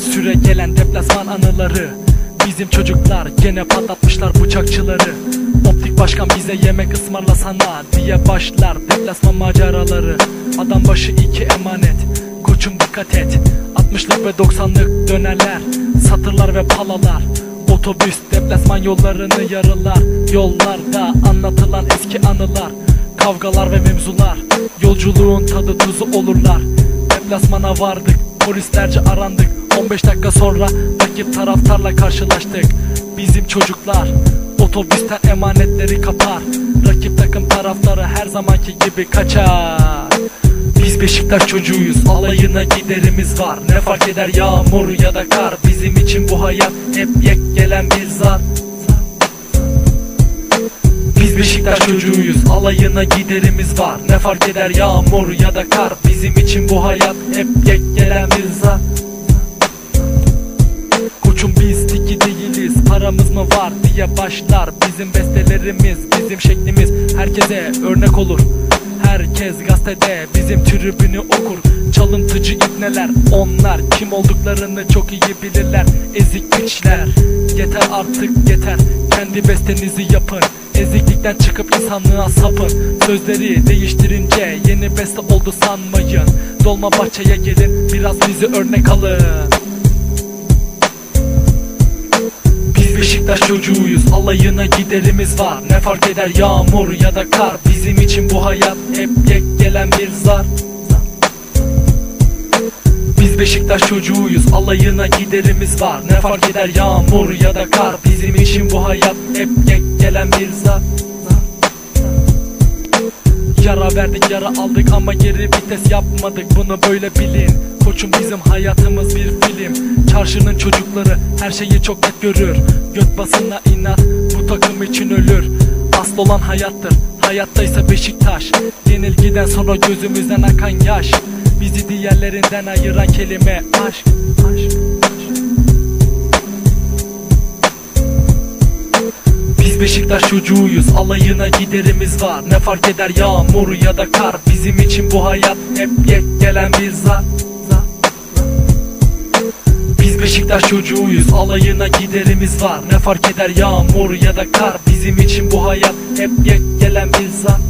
süre gelen deplasman anıları. Bizim çocuklar gene patlatmışlar bıçakçıları. Optik başkan bize yemek ısmarlasana diye başlar deplasman maceraları. Adam başı iki emanet Koçum dikkat et. 60'lık ve 90'lık dönerler Satırlar ve palalar. Otobüs deplasman yollarını yarılar. Yollarda anlatılan eski anılar Kavgalar ve mevzular. Yolculuğun tadı tuzu olurlar. Deplasmana vardık Polislerce arandık. 15 dakika sonra rakip taraftarla karşılaştık. Bizim çocuklar otobüsten emanetleri kapar. Rakip takım taraftarı her zamanki gibi kaçar. Biz Beşiktaş çocuğuyuz alayına giderimiz var. Ne fark eder yağmur ya da kar? Bizim için bu hayat hep yek gelen bir zar Beşiktaş çocuğuyuz alayına giderimiz var. Ne fark eder yağmur ya da kar? Bizim için bu hayat hep yek gelen zar Koçum biz tiki değiliz paramız mı var diye başlar. Bizim bestelerimiz bizim şeklimiz herkese örnek olur Herkes gazetede bizim tribünü okur. Çalıntıcı ibneler onlar Kim olduklarını çok iyi bilirler. Ezik piçler Yeter artık yeter. Kendi bestenizi yapın Eziklikten çıkıp insanlığa sapın. Sözleri değiştirince yeni beste oldu sanmayın. Dolma bahçeye gelin biraz bizi örnek alın Beşiktaş çocuğuyuz alayına giderimiz var. Ne fark eder yağmur ya da kar? Bizim için bu hayat hep yek gelen bir zar. Biz Beşiktaş çocuğuyuz alayına giderimiz var. Ne fark eder yağmur ya da kar? Bizim için bu hayat hep yek gelen bir zar. Yara verdik yara aldık ama geri vites yapmadık. Bunu böyle bilin Koçum bizim hayatımız bir film. Çarşının çocukları her şeyi çok net görür Göt basına inat bu takım için ölür. Asıl olan hayattır hayattaysa Beşiktaş. Yenilgiden sonra gözümüzden akan yaş. Bizi diğerlerinden ayıran kelime aşk, aşk, Beşiktaş çocuğuyuz alayına giderimiz var. Ne fark eder yağmur ya da kar? Bizim için bu hayat hep yek gelen bir zar. Biz Beşiktaş çocuğuyuz alayına giderimiz var. Ne fark eder yağmur ya da kar? Bizim için bu hayat hep yek gelen bir zar